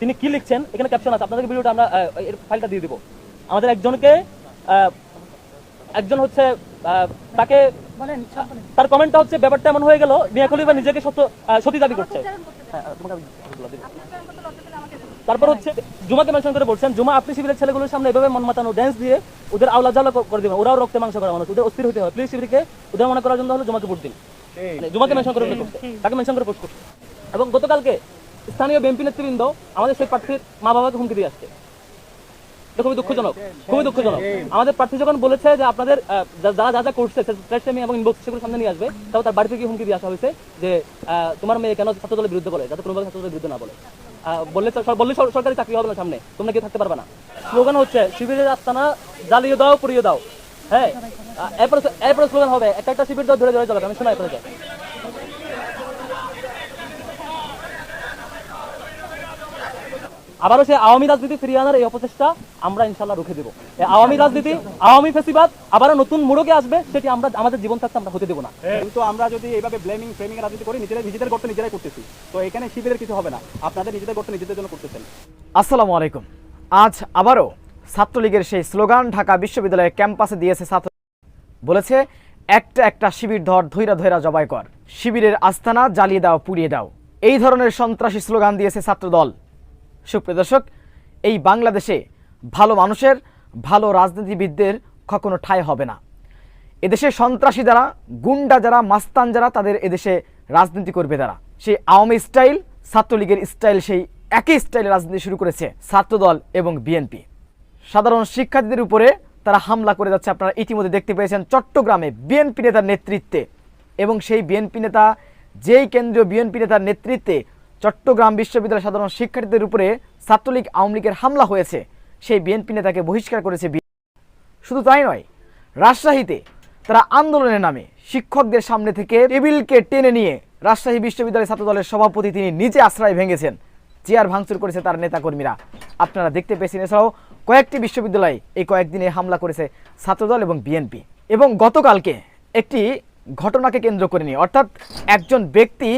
তিনি কি লিখছেন? এখানে ক্যাপশন আছে। আপনাদের ভিডিওটা আমরা এর ফাইলটা দিয়ে দিব। আমাদের একজনকে একজন হচ্ছে তাকে তার কমেন্টটা হচ্ছে ব্যাপারটা এমন হয়ে গেল মিয়া খলিফা নিজেকে সত্য সতী দাবি করছে। হ্যাঁ। তারপর হচ্ছে জুমাকে মেনশন করে বলছেন জুমা আপনি শিবিরের ছেলেগুলোর সামনে এভাবে মন মাতানো ড্যান্স দিয়ে ওদের আওলা জ্বালা করে দিবেন। ওরাও রক্তে মাংস করা মানুষ। ওদের অস্থির হতে হয় প্লিজ শিবিরকে ওদের মনে করার জন্য হলো জুমাকে ভোট দিন। মানে জুমাকে মেনশন করে তাকে মেনশন করে পোস্ট করছে। এবং গতকালকে স্থানীয় বিএনপি নেতৃবৃন্দ আমাদের সেই প্রার্থীর মা বাবাকে হুমকি দিয়ে আসছে। খুবই দুঃখজনক খুবই দুঃখজনক। আমাদের প্রার্থী যখন বলেছে যে আপনাদের যারা যা যা করছে এবং ইনবক্স সেগুলো সামনে নিয়ে আসবে, তাও তার বাড়ি থেকে হুমকি দিয়ে আসা হয়েছে যে তোমার মেয়ে কেন ছাত্র দলের বিরুদ্ধে বলে, যাতে কোনোভাবে ছাত্র দলের বিরুদ্ধে না বলে। বললে বললে সরকারি চাকরি হবে না সামনে, তোমরা কি থাকতে পারবে না। স্লোগান হচ্ছে, শিবিরের আস্তানা জ্বালিয়ে দাও, পুড়িয়ে দাও। হ্যাঁ এরপরে এরপরে স্লোগান হবে, একটা একটা শিবির দাও, ধরে ধরে চলো আমি শোনা এরপরে আবারও সেই আওয়ামী রাজনীতি ফিরিয়ে আনার এই অপচেষ্টা আমরা ইনশাল্লাহ রুখে দেবো। এই আওয়ামী রাজনীতি আওয়ামী ফেসিবাদ আবারও নতুন মোড়কে আসবে সেটি আমরা আমাদের জীবন থাকতে আমরা হতে দেবো না। কিন্তু আমরা যদি এইভাবে ব্লেমিং ফ্রেমিং রাজনীতি করি নিজেরা নিজেদের গর্ত নিজেরাই করতেছি। তো এখানে শিবিরের কিছু হবে না। আপনাদের নিজেদের গর্ত নিজেদের জন্য করতেছেন। আসসালামু আলাইকুম। আজ আবারও ছাত্রলীগের সেই স্লোগান ঢাকা বিশ্ববিদ্যালয়ের ক্যাম্পাসে দিয়েছে ছাত্র বলেছে একটা একটা শিবির ধর ধৈরা ধৈরা জবাই কর। শিবিরের আস্তানা জ্বালিয়ে দাও পুড়িয়ে দাও। এই ধরনের সন্ত্রাসী স্লোগান দিয়েছে ছাত্রদল। সুপ্রিয় দর্শক, এই বাংলাদেশে ভালো মানুষের, ভালো রাজনীতিবিদদের কখনো ঠাঁই হবে না। এদেশে সন্ত্রাসী যারা, গুন্ডা যারা, মাস্তান যারা, তাদের এদেশে রাজনীতি করবে তারা। সেই আওয়ামী স্টাইল, ছাত্রলীগের স্টাইল সেই একই স্টাইলে রাজনীতি শুরু করেছে ছাত্রদল এবং বিএনপি। সাধারণ শিক্ষার্থীদের উপরে তারা হামলা করে যাচ্ছে আপনারা ইতিমধ্যে দেখতে পেয়েছেন চট্টগ্রামে বিএনপি নেতার নেতৃত্বে। এবং সেই বিএনপি নেতা, যেই কেন্দ্রীয় বিএনপি নেতার নেতৃত্বে চট্টগ্রাম বিশ্ববিদ্যালয়ের সাধারণ শিক্ষার্থীদের উপরে ছাত্রলীগ আওয়ামী লীগের হামলা হয়েছে, সেই বিএনপি নেতাকে বহিষ্কার করেছে শুধু তাই নয়, রাজশাহীতে তারা আন্দোলনের নামে শিক্ষকদের সামনে থেকে টেবিলকে টেনে নিয়ে রাজশাহী বিশ্ববিদ্যালয় ছাত্রদলের সভাপতি তিনি নিজে আশ্রয় ভেঙেছেন। চেয়ার ভাঙচুর করেছে তার নেতাকর্মীরা। আপনারা দেখতে পেয়েছেন এছাড়াও কয়েকটি বিশ্ববিদ্যালয়ে এই কয়েকদিনে হামলা করেছে ছাত্রদল এবং বিএনপি। এবং গতকালকে একটি ঘটনাকে কেন্দ্র করে নিয়ে, অর্থাৎ একজন ব্যক্তি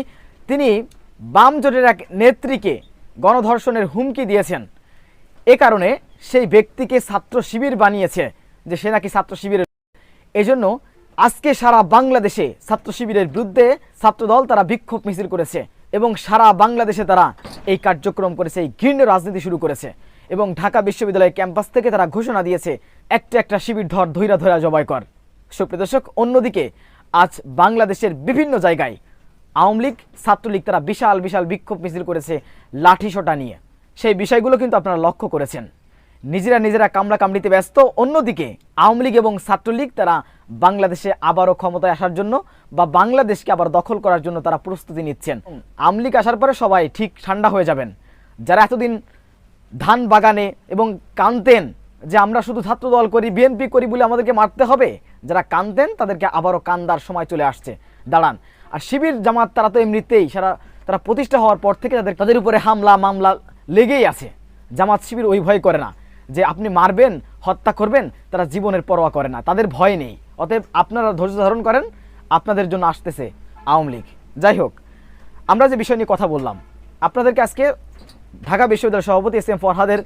তিনি বাম জোটের এক নেত্রীকে গণধর্ষণের হুমকি দিয়েছেন। এ কারণে সেই ব্যক্তিকে ছাত্র শিবির বানিয়েছে যে সে নাকি ছাত্র শিবিরের এজন্য আজকে সারা বাংলাদেশে ছাত্র শিবিরের বিরুদ্ধে ছাত্রদল তারা বিক্ষোভ মিছিল করেছে এবং সারা বাংলাদেশে তারা এই কার্যক্রম করেছে, এই ঘৃণ্য রাজনীতি শুরু করেছে এবং ঢাকা বিশ্ববিদ্যালয় ক্যাম্পাস থেকে তারা ঘোষণা দিয়েছে, একটা একটা শিবির ধর ধৈরা ধৈরা জবাই কর। সুপ্রিয় দর্শক, অন্যদিকে আজ বাংলাদেশের বিভিন্ন জায়গায় আওয়ামী লীগ ছাত্রলীগ তারা বিশাল বিশাল বিক্ষোভ মিছিল করেছে লাঠিসোঁটা নিয়ে। সেই বিষয়গুলো কিন্তু আপনারা লক্ষ্য করেছেন। নিজেরা নিজেরা কামড়া কামড়িতে ব্যস্ত। অন্যদিকে, আওয়ামী লীগ এবং ছাত্রলীগ তারা বাংলাদেশে আবারও ক্ষমতায় আসার জন্য বা বাংলাদেশকে আবার দখল করার জন্য তারা প্রস্তুতি নিচ্ছেন। আওয়ামী লীগ আসার পরে সবাই ঠিক ঠান্ডা হয়ে যাবেন। যারা এতদিন ধান বাগানে এবং কানতেন যে আমরা শুধু ছাত্র দল করি, বিএনপি করি বলে আমাদেরকে মারতে হবে, যারা কানতেন তাদেরকে আবারও কান্দার সময় চলে আসছে। দাঁড়ান আর শিবির জামাত তারা তো এমনিতেই সারা, তারা প্রতিষ্ঠা হওয়ার পর থেকে তাদের তাদের উপরে হামলা, মামলা লেগেই আছে। জামাত শিবির ওই ভয় করে না যে আপনি মারবেন, হত্যা করবেন, তারা জীবনের পরোয়া করে না। তাদের ভয় নেই। অতএব আপনারা ধৈর্য ধারণ করেন, আপনাদের জন্য আসতেছে আওয়ামী লীগ। যাই হোক, আমরা যে বিষয় নিয়ে কথা বললাম, আপনাদেরকে আজকে ঢাকা বিশ্ববিদ্যালয়ের সভাপতি এস এম ফরহাদের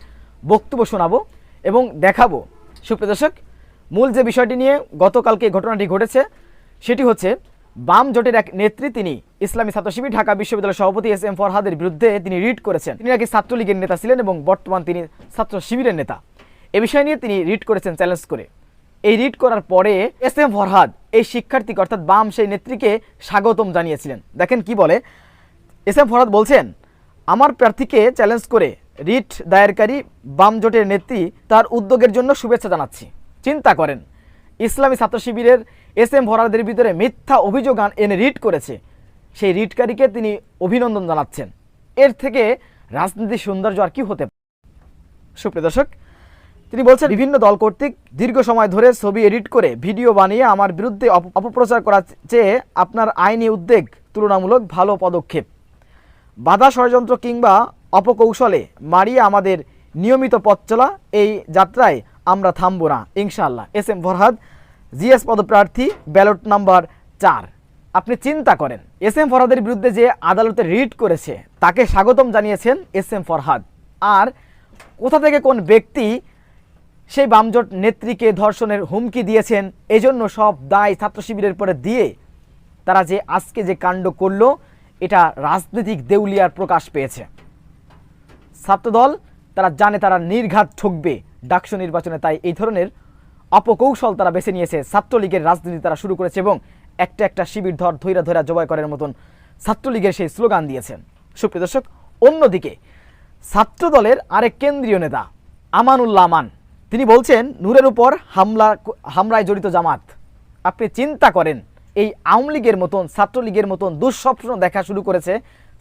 বক্তব্য শোনাবো এবং দেখাবো। সুপ্রিয় দর্শক, মূল যে বিষয়টি নিয়ে গতকালকে ঘটনাটি ঘটেছে, সেটি হচ্ছে বাম জোটের এক নেত্রী তিনি ইসলামী ছাত্র শিবির ঢাকা বিশ্ববিদ্যালয়ের সভাপতি এস এম ফরহাদের বিরুদ্ধে তিনি রিট করেছেন। তিনি নাকি ছাত্রলীগের নেতা ছিলেন এবং বর্তমান তিনি ছাত্র শিবিরের নেতা। এ বিষয় নিয়ে তিনি রিট করেছেন চ্যালেঞ্জ করে। এই রিট করার পরে এস এম ফরহাদ, এই শিক্ষার্থীকে অর্থাৎ বাম সেই নেত্রীকে স্বাগতম জানিয়েছিলেন। দেখেন কি বলে? এস এম ফরহাদ বলছেন, আমার প্রার্থীকে চ্যালেঞ্জ করে রিট দায়েরকারী বাম জোটের নেত্রী তার উদ্যোগের জন্য শুভেচ্ছা জানাচ্ছি। চিন্তা করেন, ইসলামী ছাত্র শিবিরের এস এম ফরহাদের ভিতরে মিথ্যা অভিযোগ এনে রিট করেছে। সেই রিটকারীকে তিনি অভিনন্দন জানাচ্ছেন। এর থেকে রাজনীতির সৌন্দর্য আর কি হতে পারে? সুপ্রিয় দর্শক, তিনি বলছেন, বিভিন্ন দল কর্তৃক দীর্ঘ সময় ধরে ছবি এডিট করে ভিডিও বানিয়ে আমার বিরুদ্ধে অপ- অপপ্রচার করার চেয়ে আপনার আইনি উদ্বেগ তুলনামূলক ভালো পদক্ষেপ। বাধা ষড়যন্ত্র কিংবা অপকৌশলে মারিয়ে আমাদের নিয়মিত পথ চলা এই যাত্রায় আমরা থামবো না। ইনশাআল্লাহ। এস এম ফরহাদ জিএস পদপ্রার্থী ব্যালট নাম্বার চার। আপনি চিন্তা করেন, এস এম ফরহাদের বিরুদ্ধে যে আদালতে রিট করেছে, তাকে স্বাগতম জানিয়েছেন এস এম ফরহাদ। আর কোথা থেকে কোন ব্যক্তি সেই বামজোট নেত্রীকে ধর্ষণের হুমকি দিয়েছেন, এজন্য সব দায় ছাত্র শিবিরের পরে দিয়ে তারা যে আজকে যে কাণ্ড করল, এটা রাজনৈতিক দেউলিয়ার প্রকাশ পেয়েছে। ছাত্রদল, তারা জানে তারা নির্ঘাত ঠকবে, ডাকসু নির্বাচনে তাই এই ধরনের অপকৌশল তারা বেছে নিয়েছে। ছাত্রলীগের রাজনীতি তারা শুরু করেছে এবং একটা একটা শিবির ধর ধৈরা ধৈরা জবাই করার মতন ছাত্রলীগের সেই স্লোগান দিয়েছেন। সুপ্রিয় দর্শক, অন্যদিকে ছাত্রদলের আরেক কেন্দ্রীয় নেতা আমানুল্লাহ আমান, তিনি বলছেন, নূরের উপর হামলা হামলায় জড়িত জামাত। আপনি চিন্তা করেন, এই আওয়ামী লীগের মতন, ছাত্রলীগের মতন দুঃস্বপ্ন দেখা শুরু করেছে।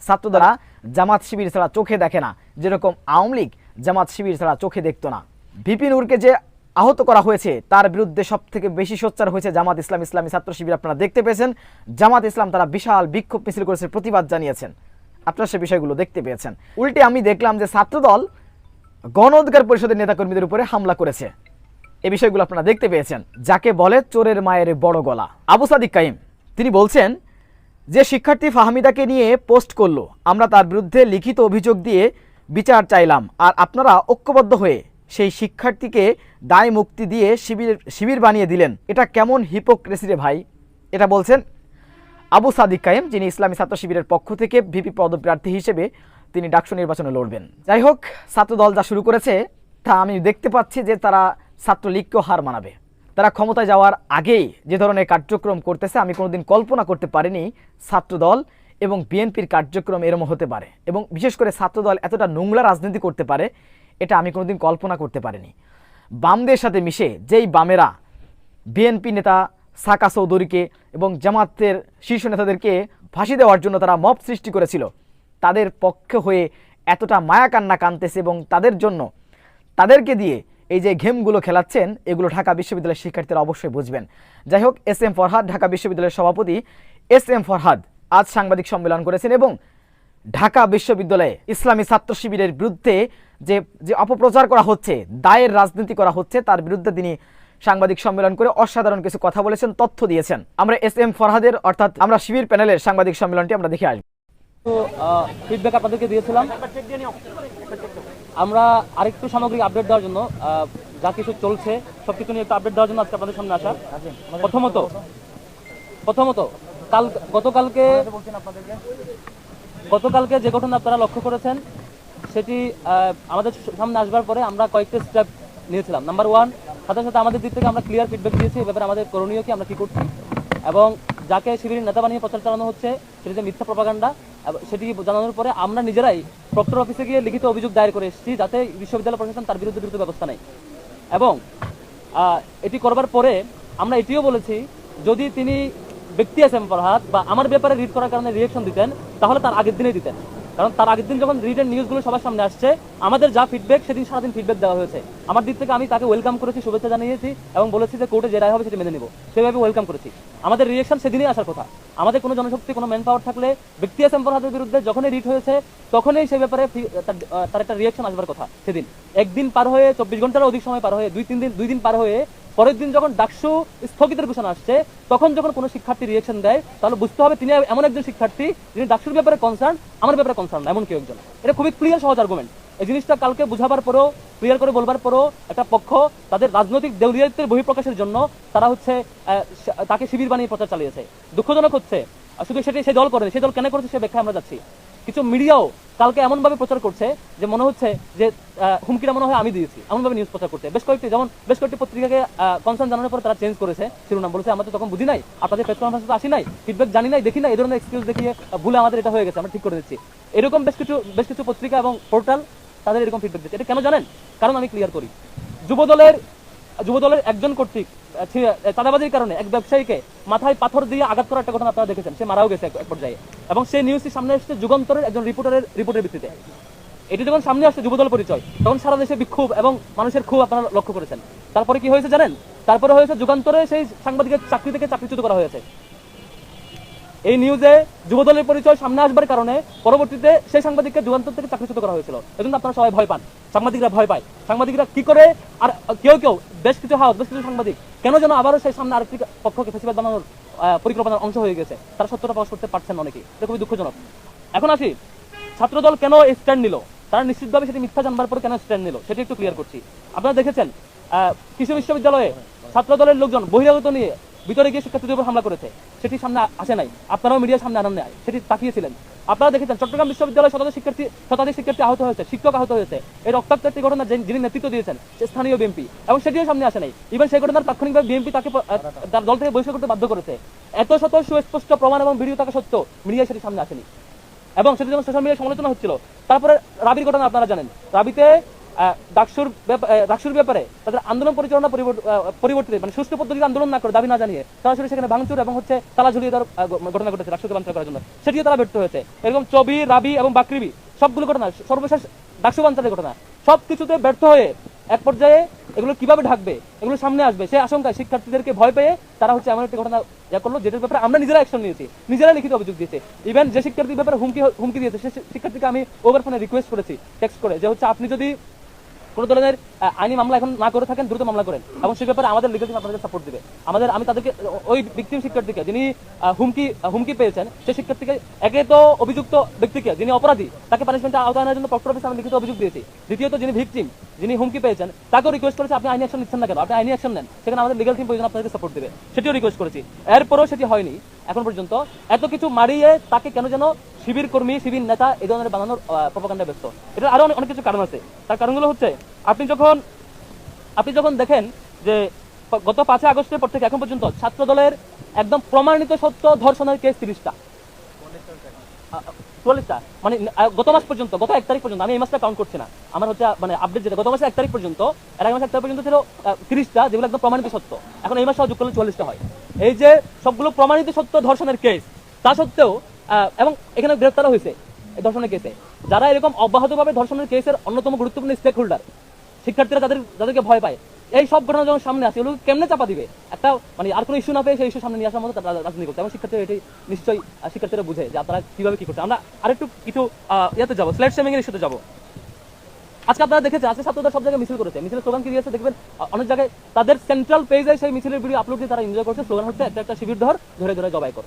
ছাত্রদলা জামাত শিবির ছাড়া চোখে দেখে না। যেরকম আওয়ামী লীগ জামাত শিবির ছাড়া চোখে দেখতো না। বিপিন উরকে যে আহত করা হয়েছে। তার বিরুদ্ধে সব থেকে বেশি সোচ্চার হয়েছে জামাত ইসলাম। ইসলামী ছাত্র শিবির আপনারা দেখতে পেয়েছেন। জামাত ইসলাম তারা বিশাল বিক্ষোভ মিছিল করেছে, প্রতিবাদ জানিয়েছেন। আপনারা সে বিষয়গুলো দেখতে পেয়েছেন। উল্টে আমি দেখলাম যে ছাত্রদল গণ অধিকার পরিষদের নেতাকর্মীদের উপরে হামলা করেছে। এই বিষয়গুলো আপনারা দেখতে পেয়েছেন। যাকে বলে চোরের মায়ের বড় গলা। আবু সাদিক কাইম, তিনি বলছেন যে শিক্ষার্থী ফাহমিদাকে নিয়ে পোস্ট করল। আমরা তার বিরুদ্ধে লিখিত অভিযোগ দিয়ে বিচার চাইলাম। আর আপনারা ঐক্যবদ্ধ হয়ে সেই শিক্ষার্থীকে দায় মুক্তি দিয়ে শিবির শিবির বানিয়ে দিলেন। এটা কেমন হিপোক্রেসি রে ভাই? এটা বলছেন আবু সাদিক কায়েম, যিনি ইসলামী ছাত্র শিবিরের পক্ষ থেকে ভিপি পদপ্রার্থী হিসেবে তিনি ডাকসু নির্বাচনে লড়বেন। যাই হোক, ছাত্রদল যা শুরু করেছে, তা আমি দেখতে পাচ্ছি যে তারা ছাত্রলীগকেও হার মানাবে। তারা ক্ষমতায় যাওয়ার আগেই যে ধরনের কার্যক্রম করতেছে, আমি কোনোদিন কল্পনা করতে পারিনি ছাত্রদল এবং বিএনপির কার্যক্রম এরম হতে পারে। এবং বিশেষ করে ছাত্রদল এতটা নোংরা রাজনীতি করতে পারে এটা আমি কোনোদিন কল্পনা করতে পারিনি। বামদের সাথে মিশে যেই বামেরা বিএনপি নেতা সাকা চৌধুরীকে এবং জামাতের শীর্ষ নেতাদেরকে ফাঁসি দেওয়ার জন্য তারা মব সৃষ্টি করেছিল, তাদের পক্ষে হয়ে এতটা মায়া কান্না কানতেছে এবং তাদের জন্য তাদেরকে দিয়ে এই যে গেমগুলো খেলাচ্ছেন, এগুলো ঢাকা বিশ্ববিদ্যালয়ের শিক্ষার্থীরা অবশ্যই বুঝবেন। যাই হোক, এস এম ফরহাদ, ঢাকা বিশ্ববিদ্যালয়ের সভাপতি এস এম ফরহাদ আজ সাংবাদিক সম্মেলন করেছেন এবং ঢাকা বিশ্ববিদ্যালয়ে ইসলামী ছাত্র শিবিরের বিরুদ্ধে যে যে অপপ্রচার করা হচ্ছে, দায়ের রাজনীতি করা হচ্ছে, তার বিরুদ্ধে তিনি সাংবাদিক সম্মেলন করে অসাধারণ কিছু কথা বলেছেন, তথ্য দিয়েছেন। আমরা এস এম ফরহাদের, অর্থাৎ আমরা শিবির প্যানেলের সাংবাদিক সম্মেলনটি আমরা দেখে আসব। ফিডব্যাক আপনাদেরকে দিয়েছিলাম। আমরা আরেকটু সামগ্রিক আপডেট দেওয়ার জন্য যা কিছু চলছে, সবকিছু নিয়ে একটু আপডেট দেওয়ার জন্য আজকে আপনাদের সামনে আসা। প্রথমত প্রথমত, কাল, গতকালকে গতকালকে যে ঘটনা আপনারা লক্ষ্য করেছেন, সেটি আমাদের সামনে আসবার পরে আমরা কয়েকটা স্টেপ নিয়েছিলাম। নাম্বার ওয়ান সাথে সাথে আমাদের দিক থেকে আমরা ক্লিয়ার ফিডব্যাক দিয়েছি এ ব্যাপারে আমাদের করণীয় কি, আমরা কি করছি। এবং যাকে শিবিরের নেতা বানিয়ে প্রচার চালানো হচ্ছে, সেটি যে মিথ্যা প্রপাগান্ডা সেটি জানানোর পরে আমরা নিজেরাই প্রক্টর অফিসে গিয়ে লিখিত অভিযোগ দায়ের করে এসেছি, যাতে বিশ্ববিদ্যালয় প্রশাসন তার বিরুদ্ধে দ্রুত ব্যবস্থা নেয়। এবং এটি করবার পরে আমরা এটিও বলেছি, যদি তিনি ব্যক্তি আছেন ফরহাদ বা আমার ব্যাপারে রিড করার কারণে রিয়েকশন দিতেন তাহলে তার আগের দিনেই দিতেন। কারণ তার আগের দিন যখন রিটেন নিউজগুলো সবার সামনে আসছে, আমাদের যা ফিডব্যাক সেদিন সারাদিন ফিডব্যাক দেওয়া হয়েছে। আমার দিক থেকে আমি তাকে ওয়েলকাম করেছি, শুভেচ্ছা জানিয়েছি এবং বলেছি যে কোর্টে যে রায় হবে সেটি মেনে নেব। সেভাবে ওয়েলকাম করেছি। আমাদের রিয়েকশন সেদিনই আসার কথা। আমাদের কোনো জনশক্তি, কোনো ম্যান পাওয়ার থাকলে ব্যক্তি আছেন ফরহাদের বিরুদ্ধে যখনই রিট হয়েছে, তখনই সে ব্যাপারে তার একটা রিয়েকশন আসবার কথা সেদিন। একদিন পার হয়ে চব্বিশ ঘণ্টার অধিক সময় পার হয়ে, দুই, তিন দিন, দুই দিন পার হয়ে পরের দিন যখন ডাকসু স্থগিতের ঘোষণা আসছে, তখন যখন কোনো শিক্ষার্থী রিয়েকশন দেয়, তাহলে বুঝতে হবে তিনি এমন একজন শিক্ষার্থী যিনি ডাকসুর ব্যাপারে কনসার্ন আমার ব্যাপারে কনসার্ন এমন কেউ একজন। এটা খুবই ক্লিয়ার সহজ আর্গুমেন্ট এই জিনিসটা কালকে বুঝাবার পরও ক্লিয়ার করে বলবার পরও একটা পক্ষ তাদের রাজনৈতিক দেউলিয়াতের বহিঃপ্রকাশের জন্য তারা হচ্ছে তাকে শিবির বানিয়ে প্রচার চালিয়েছে। দুঃখজনক হচ্ছে শুধু সেটি সেই দল করেনি সেই দল কেন করেছে সে ব্যাখ্যা আমরা যাচ্ছি। কিছু মিডিয়াও কালকে এমন ভাবে প্রচার করছে যে মনে হচ্ছে যে হুমকিটা মনে হয় আমি দিয়েছি। এমন ভাবে নিউজ প্রচার করতে বেশ কয়েকটি যেমন বেশ কয়েকটি পত্রিকাকে কনসার্ন জানানোর পর তারা চেঞ্জ করেছে শিরোনাম। বলেছে, আমরা তো তখন বুঝি নাই। আপনাদের প্রেস কনফারেন্সে আসি নাই। ফিডব্যাক জানি নাই, দেখি না এই ধরনের এক্সকিউজ দেখিয়ে ভুলে আমাদের এটা হয়ে গেছে। আমরা ঠিক করে দিচ্ছি। এরকম বেশ কিছু বেশ কিছু পত্রিকা এবং পোর্টাল তাদের এরকম ফিডব্যাক দিচ্ছে। এটা কেন জানেন? কারণ আমি ক্লিয়ার করি। যুবদলের যুবদলের একজন কর্তৃক চাঁদাবাজির কারণে এক ব্যবসায়ীকে মাথায় পাথর দিয়ে আঘাত করার একটা ঘটনা আপনারা দেখেছেন। সে মারাও গেছে এক- পর্যায়ে। এবং সেই নিউজটি সামনে এসেছে যুগান্তরের একজন রিপোর্টারের রিপোর্টের ভিত্তিতে। এটি যখন সামনে আসছে যুবদল পরিচয়, তখন সারা দেশে বিক্ষোভ এবং মানুষের ক্ষোভ আপনারা লক্ষ্য করেছেন। তারপরে কি হয়েছে জানেন? তারপরে হয়েছে যুগান্তরে সেই সাংবাদিকের চাকরি থেকে চাকরিচ্যুত করা হয়েছে। এই নিউজে যুবদলের পরিচয় সামনে আসবার কারণে পরবর্তীতে সেই সাংবাদিককে যুগান্তর থেকে চাকরিচ্যুত করা হয়েছিল। এজন্য আপনারা সবাই ভয় পান। সাংবাদিকরা ভয় পায়। সাংবাদিকরা কি করে আর কেউ কেউ, বেশ কিছু হাউস বেশ কিছু সাংবাদিক, কেন যেন আবারও সেই সামনে আরেকটি পক্ষকে ফেসিবাদ বানানোর পরিকল্পনার অংশ হয়ে গেছে। তারা সত্যটা প্রকাশ করতে পারছেন অনেকেই। এটা খুবই দুঃখজনক। এখন আসি, ছাত্রদল কেন স্ট্যান্ড নিল? তারা নিশ্চিতভাবে সেটি মিথ্যা জানবার পর কেন স্ট্যান্ড নিল? সেটি একটু ক্লিয়ার করছি। আপনারা দেখেছেন কৃষি বিশ্ববিদ্যালয়ে ছাত্র দলের লোকজন বহিরাগত নিয়ে ভিতরে গিয়ে শিক্ষার্থীদের উপর হামলা করেছে। সেটি সামনে আসে নাই। আপনারাও মিডিয়ার সামনে আনেন নাই সেটি তাকিয়েছিলেন। আপনারা দেখেছেন, চট্টগ্রাম বিশ্ববিদ্যালয়ে শতাধিক শিক্ষার্থী শতাধিক শিক্ষার্থী আহত হয়েছে, শিক্ষক আহত হয়েছে। এই রক্তাক্ত একটি ঘটনা যিনি- নেতৃত্ব দিয়েছেন স্থানীয় বিএনপি। এবং সেটিও সামনে আসে নাই। ইভেন সেই ঘটনার তাৎক্ষণিকভাবে বিএনপি তাকে তার দল থেকে বহিষ্কার করতে বাধ্য করেছে। এত শত সুস্পষ্ট প্রমাণ এবং ভিডিও থাকা সত্ত্বেও মিডিয়া সেটি সামনে আসেনি। এবং সেটি যখন সোশ্যাল মিডিয়ায় সমালোচনা হচ্ছিল। তারপরে রাবির ঘটনা আপনারা জানেন। রাবিতে ডাকসুর ডাকসুর ব্যাপারে তাদের আন্দোলন পরিচালনা পরিবর্তিত মানে সুষ্ঠু পদ্ধতিতে আন্দোলন না করে দাবি না জানিয়ে সরাসরি সেখানে ভাঙচুর এবং হচ্ছে তালা ঝুলিয়ে দেওয়ার ঘটনা ঘটেছে ডাকসুকে বাঞ্চাল করার জন্য। সেটিও তারা ব্যর্থ হয়েছে। এরকম চবি, রাবি এবং বাকরিবি সবগুলো ঘটনা, সর্বশেষ ডাকসু বাঞ্চালের ঘটনা সব কিছুতে ব্যর্থ হয়ে এক পর্যায়ে এগুলো কীভাবে ঢাকবে, এগুলো সামনে আসবে সেই আশঙ্কায় শিক্ষার্থীদেরকে ভয় পেয়ে তারা হচ্ছে এমন একটি ঘটনা ইয়া করল, যেটার ব্যাপারে আমরা নিজেরা অ্যাকশন নিয়েছি। নিজেরা লিখিত অভিযোগ দিয়েছি। ইভেন যে শিক্ষার্থীর ব্যাপারে হুমকি হুমকি দিয়েছে, সে শিক্ষার্থীকে আমি ওভার ফোনে রিকোয়েস্ট করেছি টেক্সট করে, যে হচ্ছে আপনি যদি কোনো ধরনের আইনি মামলা এখন না করে থাকেন, দ্রুত মামলা করেন। এবং সেই ব্যাপারে আমাদের লিগাল টিম আপনাদের সাপোর্ট দিবে। আমাদের, আমি তাদেরকে, ওই ভিকটিম শিক্ষার্থীকে যিনি হুমকি হুমকি পেয়েছেন সেই শিক্ষার্থীকে একে তো অভিযুক্ত ব্যক্তিকে, যিনি অপরাধী, তাকে পানিশমেন্টে আওতায় আনার জন্য প্রক্টর অফিসে আমি লিখিত অভিযোগ দিয়েছি। দ্বিতীয়ত, যিনি ভিকটিম যিনি হুমকি পেয়েছেন, তাকেও রিকোয়েস্ট করেছে, আপনি আইনি অ্যাকশন নিচ্ছেন না কেন? আপনি আইনি অ্যাকশন নেন। সেখানে আমাদের লিগাল টিম প্রয়োজন আপনাদেরকে সাপোর্ট দেবে। সেটিও রিকোয়েস্ট করেছি। এরপরও সেটি হয়নি। এখন পর্যন্ত এত কিছু মারিয়ে তাকে কেন যেন শিবির কর্মী, শিবির নেতা এই ধরনের বানানোর প্রপাকাণ্ডে ব্যস্ত। এটা আরও অনেক অনেক কিছু কারণ আছে। তার কারণগুলো হচ্ছে আপনি যখন আপনি যখন দেখেন যে গত পাঁচই আগস্টের পর থেকে এখন পর্যন্ত ছাত্র দলের একদম প্রমাণিত সত্য ধর্ষণের কেস তিরিশটা। চল্লিশটা। মানে গত মাস পর্যন্ত, গত এক তারিখ পর্যন্ত, আমি এই মাসটা কাউন্ট করছি না। আমার হচ্ছে মানে আপডেট যেটা, গত মাসে এক তারিখ পর্যন্ত, এর আগে মাসে এক তারিখ পর্যন্ত ছিল তিরিশটা, যেগুলো একদম প্রমাণিত সত্য। এখন এই মাসে যোগ করলে চল্লিশটা হয়। এই যে সবগুলো প্রমাণিত সত্য ধর্ষণের কেস তা সত্ত্বেও এবং এখানে গ্রেফতারও হয়েছে ধর্ষণের কেসে যারা এরকম অব্যাহতভাবে ধর্ষণের কেসের অন্যতম গুরুত্বপূর্ণ স্টেক হোল্ডার শিক্ষার্থীরা তাদের তাদেরকে ভয় পায়। এই সব ঘটনা যখন সামনে আসে এগুলো কেমনে চাপা দিবে? একটা মানে আর কোনো ইস্যু না পেয়ে সেই ইস্যু সামনে নিয়ে আসার মতো তারা রাজনীতি করতে এবং শিক্ষার্থীরা এটি নিশ্চয়ই শিক্ষার্থীরা বুঝে যে আপনারা কীভাবে কি করছে আমরা আরেকটু কিছু ইয়েতে যাব। স্লেট শেমিং এর ইস্যুতে যাব। আজকে আপনারা দেখেছেন, আজকে ছাত্ররা সব জায়গায় মিছিল করেছে। মিছিলের স্লোগান কি দিয়েছে দেখবেন? অনেক জায়গায় তাদের সেন্ট্রাল পেজে সেই মিছিলের ভিডিও আপলোড দিয়ে তারা এনজয় করছে। স্লোগান হচ্ছে, একটা একটা শিবির ধর, ধরে ধরে জবাই কর।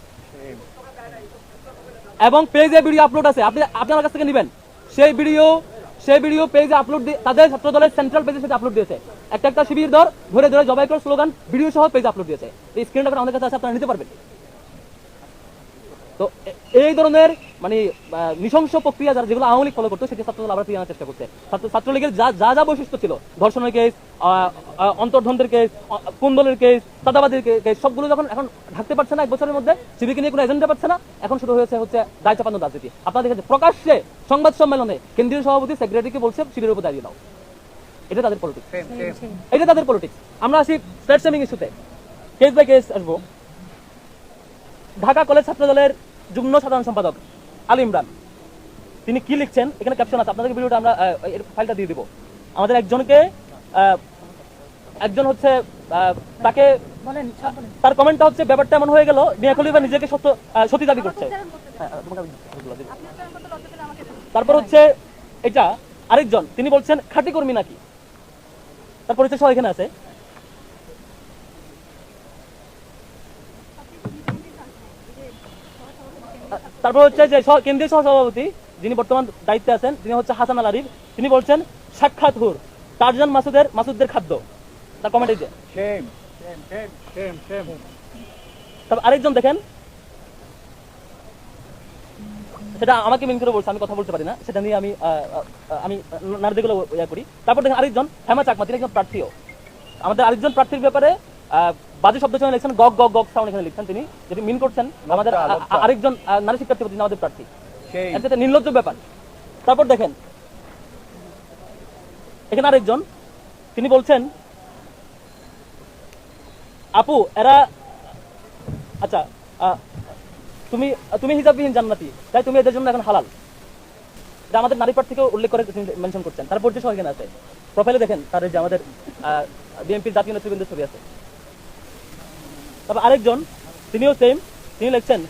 এবং পেজে ভিডিও আপলোড আছে। আপনি আপনার কাছ থেকে নেবেন। সেই ভিডিও সেই ভিডিও পেজে আপলোড দিয়ে তাদের ছাত্র দলের সেন্ট্রাল পেজে সেটা আপলোড দিয়েছে। একটা একটা শিবির ধর, ধরে ধরে জবাই করে স্লোগান ভিডিও সহ পেজে আপলোড দিয়েছে। এই স্ক্রিনটা আমাদের কাছে আছে, আপনারা নিতে পারবেন। তো এই ধরনের মানে নৃশংস প্রক্রিয়া যারা যেগুলো আওয়ামী লীগ ফলো করতো সেটি ছাত্রদল আবার আনার চেষ্টা করছে। ছাত্র ছাত্রলীগের যা যা যা বৈশিষ্ট্য ছিল ধর্ষণের কেস অন্তর্ধন্তের কেস কুন্দলের কেস চাঁদাবাদের কেস সবগুলো যখন এখন ঢাকতে পারছে না এক বছরের মধ্যে সিবিকে নিয়ে কোনো এজেন্ডা পাচ্ছে না এখন শুরু হয়েছে হচ্ছে দায় চাপানোর রাজনীতি। আপনারা দেখেছেন প্রকাশ্যে সংবাদ সম্মেলনে কেন্দ্রীয় সভাপতি সেক্রেটারিকে বলছে শিবিরের উপর দাঁড়িয়ে দাও। এটা তাদের পলিটিক্স এটা তাদের পলিটিক্স আমরা আসি সেমিং ইস্যুতে কেস বাই কেস আসব। ঢাকা কলেজ ছাত্র দলের যুগ্ম সাধারণ সম্পাদক আলী ইমরান। তিনি কি লিখছেন? এখানে ক্যাপশন আছে আপনাদের ভিডিওটা আমরা এর ফাইলটা দিয়ে দিব। আমাদের একজনকে একজন হচ্ছে তাকে তার কমেন্টটা হচ্ছে ব্যাপারটা এমন হয়ে গেল মিয়া খলিফা নিজেকে সত্য আহ, সতী দাবি করছে। হ্যাঁ। তারপর হচ্ছে এটা আরেকজন তিনি বলছেন খাঁটি কর্মী নাকি? তার পরিচয় সহ এখানে আছে। তারপর হচ্ছে যে কেন্দ্রীয় সহসভাপতি যিনি বর্তমান দায়িত্বে আছেন তিনি হচ্ছে হাসান আল আরিফ। তিনি বলছেন সাক্ষাৎ হুর টারজান মাসুদের মাসুদদের খাদ্য। তার কমেন্ট এই যে। তারপর আরেকজন দেখেন। সেটা আমাকে মিন করে বলছে আমি কথা বলতে পারি না। সেটা নিয়ে আমি আমি নারীদেরগুলো ইয়া করি। তারপর দেখেন আরেকজন হেমা চাকমা তিনি একজন প্রার্থীও। আমাদের আরেকজন প্রার্থীর ব্যাপারে বাজে শব্দ চয়ন লিখছেন গগ গগ গগ সাউন্ড এখানে লিখছেন তিনি যদি মিন করছেন আমাদের আরেকজন নারী শিক্ষার্থী তিনি আমাদের প্রার্থী। এটা নির্লজ্জ ব্যাপার। তারপর দেখেন এখানে আরেকজন তিনি বলছেন আপু এরা আচ্ছা তুমি তুমি হিজাববিহীন জান্নাতি তাই তুমি এদের জন্য এখন হালাল। এটা আমাদের নারী প্রার্থীকেও উল্লেখ করে তিনি মেনশন করছেন। তার পরিচয় সহ এখানে আছে। প্রোফাইলে দেখেন তার যে আমাদের বিএনপির জাতীয় নেতৃবৃন্দের ছবি আছে। তারপর আরেকজন তিনিও সেম তিনি লিখছেন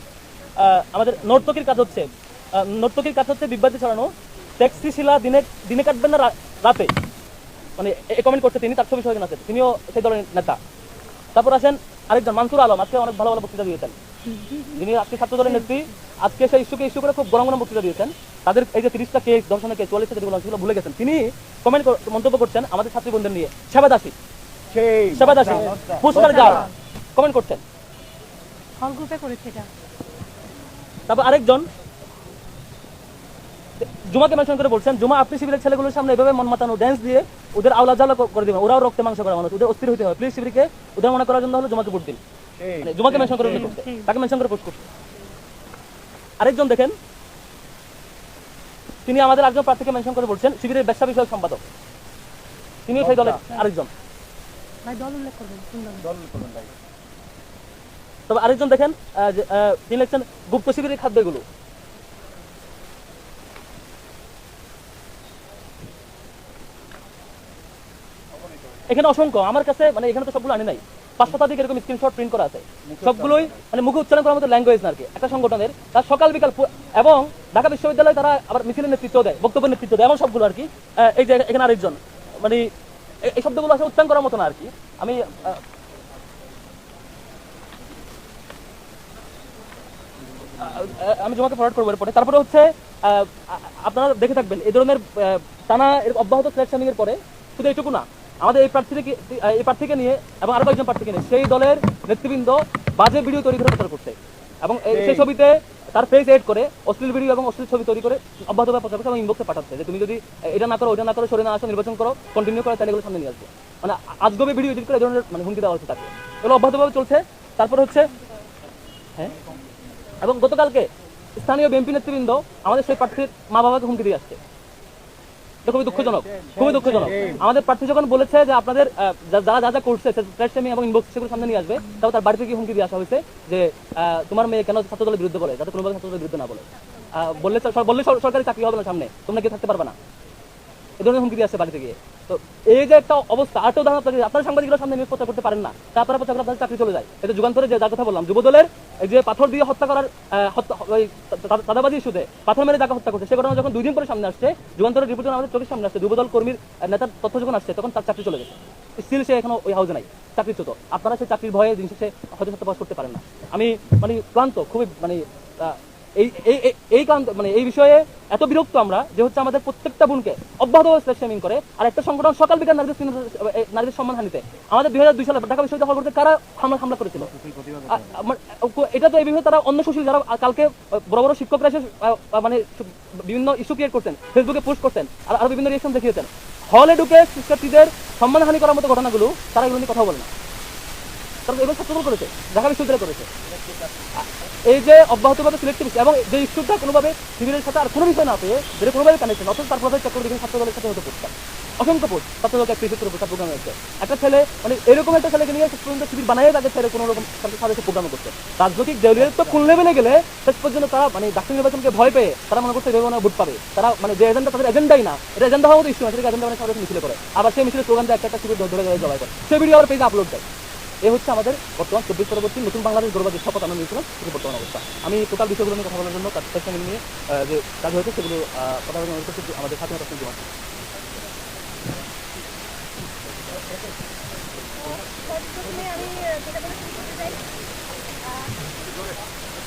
আমাদের নর্তকীর কাজ হচ্ছে নর্তকীর কাজ হচ্ছে বিভ্রান্তি ছড়ানো ট্যাক্সি শিলা দিনে দিনে কাটবেন না রাতে। মানে এই কমেন্ট করছে তিনি তার ছবি সহ এখানে আছে তিনিও সেই দলের নেতা। তারপর আসেন আরেকজন মানসুর আলম আজকে অনেক ভালো ভালো বক্তৃতা দিয়েছেন। যিনি আজকে ছাত্র দলের নেত্রী আজকে সেই ইস্যুকে ইস্যু করে খুব গরম গরম বক্তৃতা দিয়েছেন। তাদের এই যে তিরিশটা কেস দর্শনের কেস চুয়াল্লিশটা যেগুলো সেগুলো ভুলে গেছেন। তিনি কমেন্ট মন্তব্য করছেন আমাদের ছাত্রী বোনদের নিয়ে সেবাদাসী সেবাদাসী পুষ্কার গার্ড কমেন্ট করছেন হল গ্রুপে করেছে এটা। তারপর আরেকজন। জুমাকে মেনশন করে বলছেন জুমা আপনি শিবিরের ছেলেগুলোর সামনে এভাবে মন মাতানো ড্যান্স দিয়ে ওদের আওলা জ্বালা করে দিবেন। ওরাও রক্তে মাংস করা মানুষ। ওদের অস্থির হতে হয় প্লিজ শিবিরকে ওদের মনে করার জন্য হলো জুমাকে ভোট দিন। মানে জুমাকে মেনশন করে করতে তাকে মেনশন করে পোস্ট করতে আরেকজন দেখেন তিনি আমাদের একজন প্রার্থীকে মেনশন করে বলছেন শিবিরের ব্যবসা বিষয়ক সম্পাদক। তিনিও সেই দলের আরেকজন। ভাই দল উল্লেখ করবেন দল? করুন ভাই। তবে আরেকজন দেখেন তিনি লিখছেন গুপ্ত শিবিরের খাদ্যগুলো। এখানে অসংখ্য, আমার কাছে মানে এখানে তো সবগুলো আনি নাই। পাঁচ শতাধিক এরকম স্ক্রিনশট প্রিন্ট করা আছে। সবগুলোই মানে মুখে উচ্চারণ করার মতো ল্যাঙ্গুয়েজ না আর কি, একটা সংগঠনের। তার সকাল বিকাল এবং ঢাকা বিশ্ববিদ্যালয় তারা আবার মিছিলের নেতৃত্ব দেয় বক্তব্যের নেতৃত্ব দেয়, এমন সবগুলো আর কি। এই যে এখানে আরেকজন মানে এই- শব্দগুলো আসলে উচ্চারণ করার মতো না আর কি। আমি আমি জমাকে ফরওয়ার্ড করব এরপরে। তারপরে হচ্ছে আপনারা দেখে থাকবেন এই ধরনের টানা অব্যাহত ফ্ল্যাট এর পরে শুধু এইটুকু না আমাদের এই প্রার্থী থেকে এই প্রার্থীকে নিয়ে এবং আরও কয়েকজন প্রার্থীকে নিয়ে সেই দলের নেতৃবৃন্দ বাজে ভিডিও তৈরি করে প্রচার করছে। এবং সেই। ছবিতে তার ফেস এড করে অশ্লীল ভিডিও এবং অশ্লীল ছবি তৈরি করে অব্যাহতভাবে প্রচার করছে এবং ইনবক্সে পাঠাচ্ছে যে তুমি যদি এটা না করো ওইটা না করো সরে না আসো নির্বাচন করো কন্টিনিউ করো তাহলে এগুলো সামনে নিয়ে আসবে। মানে আজগবে ভিডিও এডিট করে এই ধরনের মানে হুমকি দেওয়া হচ্ছে তাকে। এগুলো অব্যাহতভাবে চলছে। তারপর হচ্ছে হ্যাঁ? এবং গতকালকে স্থানীয় বিএনপি নেতৃবৃন্দ আমাদের সেই প্রার্থীর মা বাবাকে হুমকি দিয়ে আসছে। খুবই দুঃখজনক খুবই দুঃখজনক। আমাদের প্রার্থী যখন বলেছে যে আপনাদের যারা যা যা করছে এবং ইনবক্স সেগুলো সামনে নিয়ে আসবে, তাও তার বাড়িতে গিয়ে হুমকি দিয়ে আসা হয়েছে? যে তোমার মেয়ে কেন ছাত্র দলের বিরুদ্ধে বলে, যাতে কোনোভাবে ছাত্র দলের বিরুদ্ধে না বলে। বললে বললে সরকারি চাকরি হবে না সামনে, তোমরা কি থাকতে পারবে না। এই ধরনের হুমকি দিয়ে আসছে বাড়িতে গিয়ে তো এই যে একটা অবস্থা আরেকটা উদাহরণ আপনাকে, আপনারা সাংবাদিকরা সামনে নিউজ করতে পারেন না। তারপরে প্রচার করলে আপনাদের চাকরি চলে যায়। এটা যুগান্তরে যে যার কথা বললাম, যুবদলের যে পাথর দিয়ে হত্যা করার তাদাবাজি ইস্যুতে পাথর মেরে যাকে হত্যা করছে। সে ঘটনা যখন দুই দিন পরে সামনে আসছে, যুগান্তরের রিপোর্ট আমাদের চোখের সামনে আসছে, যুবদল কর্মীর নেতার তথ্য যখন আসছে, তখন তার চাকরি চলে গেছে। স্টিল সে এখনও ওই হাউসে নাই, চাকরিচ্যুত। আপনারা সেই চাকরির ভয়ে দিন শেষে হয়তো সত্যবাস করতে পারেন না। আমি মানে ক্লান্ত, খুবই মানে এই এই, এই- মানে এই বিষয়ে এত বিরক্ত আমরা যে হচ্ছে আমাদের প্রত্যেকটা বোনকে অব্যাহতভাবে স্ল্যাশ শেমিং করে আর একটা সংগঠন সকাল বিকাল নারীদের নারীদের সম্মান আমাদের দুই হাজার দুই সালে ঢাকা বিশ্ববিদ্যালয় করতে কারা হামলা হামলা করেছিল? এটা তো এই বিষয়ে তারা অন্য সুশীল, যারা কালকে বড় বড় শিক্ষকরা এসে মানে বিভিন্ন ইস্যু ক্রিয়েট করছেন ফেসবুকে পোস্ট করছেন আর আরও বিভিন্ন রিয়েকশন দেখিয়েছেন। হলে ঢুকে শিক্ষার্থীদের সম্মানহানি করার মতো ঘটনাগুলো তারা এগুলো নিয়ে কথা বলে না। তারা এবার ছাত্রদল করেছে ঢাকা বিশ্ববিদ্যালয় করেছে। এই যে অব্যাহতভাবে সিলেক্টিভ এবং যে ইস্যুটা কোনোভাবে সিভিলের সাথে আর কোনো বিষয় না পেয়ে, যেটা কোনোভাবে কানেকশন অথচ তার প্রভাব চক্র দেখে ছাত্র দলের সাথে হতে পড়তাম অসংখ্য পোস্ট ছাত্র দলকে অ্যাপ্রিসিয়েট করে প্রচার প্রোগ্রাম হয়েছে একটা ছেলে মানে এরকম একটা ছেলেকে নিয়ে শেষ পর্যন্ত শিবির বানাই তাকে ছেড়ে কোনো রকম তাদের প্রোগ্রাম করছে। রাজনৈতিক দলীয় তো কোন লেভেলে গেলে, শেষ পর্যন্ত তারা মানে ডাক্তার নির্বাচনকে ভয় পেয়ে, তারা মনে করছে এভাবে ভোট পাবে। তারা মানে যে এজেন্ডা তাদের এজেন্ডাই না, এটা এজেন্ডা হওয়া ইস্যু না, সেটাকে এজেন্ডা মানে সবাই মিছিলে করে। আবার সেই মিছিলে দিয়ে, একটা একটা শিবির ধরে ধরে জবাই করে। সেই ভিডিও আবার পেজে আপলোড দেয়। এই হচ্ছে আমাদের বর্তমান চব্বিশ পরবর্তী নতুন বাংলাদেশ গৌরব যে শপথ আমরা নিয়েছিলাম সেটি বর্তমান অবস্থা। আমি টোটাল বিষয়গুলো নিয়ে কথা বলার জন্য তার সঙ্গে নিয়ে যে কাজ হয়েছে সেগুলো কথা বলার করছি আমাদের সাথে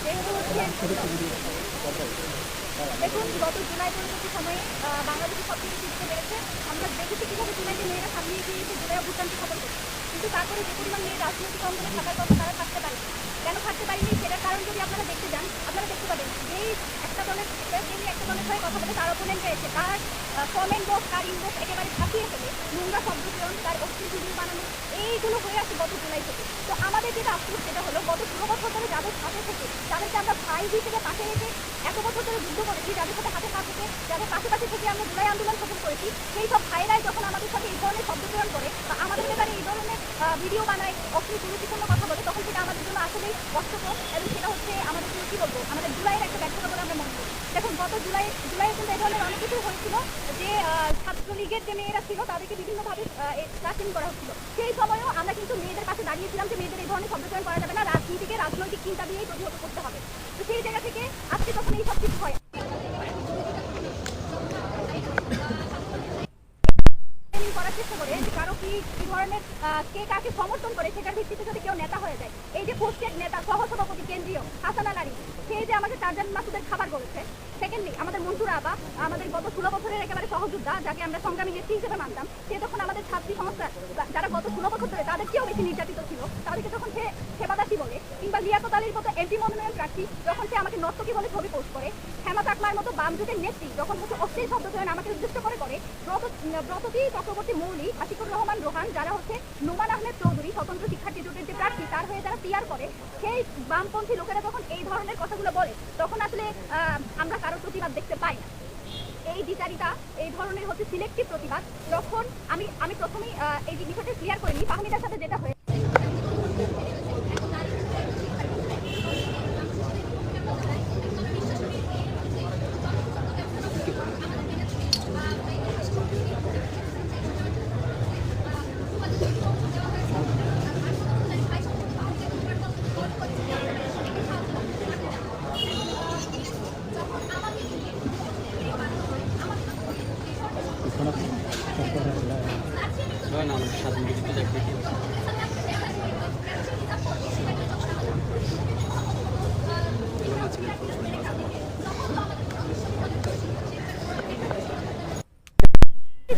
যেহেতু হচ্ছে দেখুন গত জুলাই পরবর্তী সময়ে আহ, বাংলাদেশে সব কিছু শিখতে পেরেছে আমরা দেখেছি কীভাবে জুলাইতে মেয়েরা সামনে এগিয়ে এসে জুলাই অভ্যুত্থানকে সফল করছে। কিন্তু তারপরে যে পরিমাণ মেয়ে রাজনৈতিক অঙ্গনে থাকার কথা তারা থাকতে পারেনি কেন থাকতে পারেনি সেটার কারণ যদি আপনারা দেখতে যান, আপনারা দেখতে পাবেন যেই একটা দলের একটা দলের হয়ে কথা বলে তার অপোনেন্ট রয়েছে। তার কমেন্ট বক্স তার ইনবক্স একেবারে ছাপিয়ে ফেলে, নোংরা শব্দ চয়ন তার অশ্লীল ভিডিও বানানো, এইগুলো হয়ে আসে গত জুলাই থেকে। তো আমাদের যেটা আফসোস, সেটা হলো গত ষোলো বছর ধরে যাদের সাথে থেকে তাদেরকে আমরা ভাই হিসেবে পাশে রেখে এত বছর ধরে যুদ্ধ করেছি, যাদের সাথে হাতে হাত থেকে, যাদের পাশাপাশি থেকে আমরা জুলাই আন্দোলন সফল করেছি, সেই সব ভাইরাই যখন আমাদের সাথে এই ধরনের শব্দ চয়ন করে বা আমাদের ব্যাপারে এই ধরনের ভিডিও বানায় অশ্লীল গুরুত্বপূর্ণ কথা বলে, তখন সেটা আমাদের জন্য আসলেই কষ্টকর এবং সেটা হচ্ছে আমাদের জন্য কি বলব, আমাদের জুলাইয়ের একটা ব্যর্থতা বলে আমরা মনে করি। দেখুন, গত জুলাই জুলাই কিন্তু এই ধরনের অনেক কিছু হয়েছিল যে ছাত্রলীগের যে মেয়েরা ছিল, তাদেরকে বিভিন্নভাবে ট্রাকিং করা হচ্ছিল। সেই সময়ও আমরা কিন্তু মেয়েদের কাছে দাঁড়িয়েছিলাম যে মেয়েদের এই ধরনের শব্দচয়ন করা যাবে না, রাজনীতিকে, রাজনৈতিক চিন্তা দিয়েই প্রতিহত করতে হবে। তো সেই জায়গা থেকে আজকে যখন এই সব কিছু হয়। ট্রেনিং করা চেষ্টা করে কারও কি ধরনের কে কাকে সমর্থন করে সেটার ভিত্তিতে যদি কেউ নেতা হয়ে যায়। এই যে পোস্টেড নেতা, সহসভাপতি কেন্দ্রীয় হাসান আল আলী, সে যে আমাকে চারজন মাসুদের খাবার করেছে সেকেন্ডলি আমাদের মনসুর আবা আমাদের গত ষোলো বছরের একেবারে সহযোদ্ধা যাকে আমরা সংগ্রামী নেত্রী হিসেবে মানতাম, সে তখন আমাদের ছাত্রী সংস্থা, যারা গত ষোলো বছর ধরে তাদেরকেও বেশি নির্যাতিত ছিল, তাদেরকে যখন সে সেবাদাসী বলে কিংবা লিয়াকত আলীর মতো এমপি মনোনয়ন প্রার্থী যখন সে আমাকে নর্তকী বলে ছবি পোস্ট করে হেমা চাকমার মতো বাম জোটের নেত্রী যখন হচ্ছে অশ্লীল শব্দ চয়ন আমাকে উদ্দেশ্য করে করে, ব্রত, ব্রততী চক্রবর্তী মৌলি আশিকুর রহমান রোহান যারা হচ্ছে নুমান আহমেদ চৌধুরী, স্বতন্ত্র শিক্ষার্থী জোটের যে প্রার্থী, তার হয়ে যারা পিয়ার করে, সেই বামপন্থী লোকেরা যখন এই ধরনের কথাগুলো বলে, তখন আসলে আমরা কারোর প্রতিবাদ দেখতে পাই না। এই বিচারিতা, এই ধরনের হচ্ছে সিলেক্টিভ প্রতিবাদ। যখন আমি আমি প্রথমেই এই বিষয়টা ক্লিয়ার করিনি, ফাহমিদার সাথে যেটা হয়ে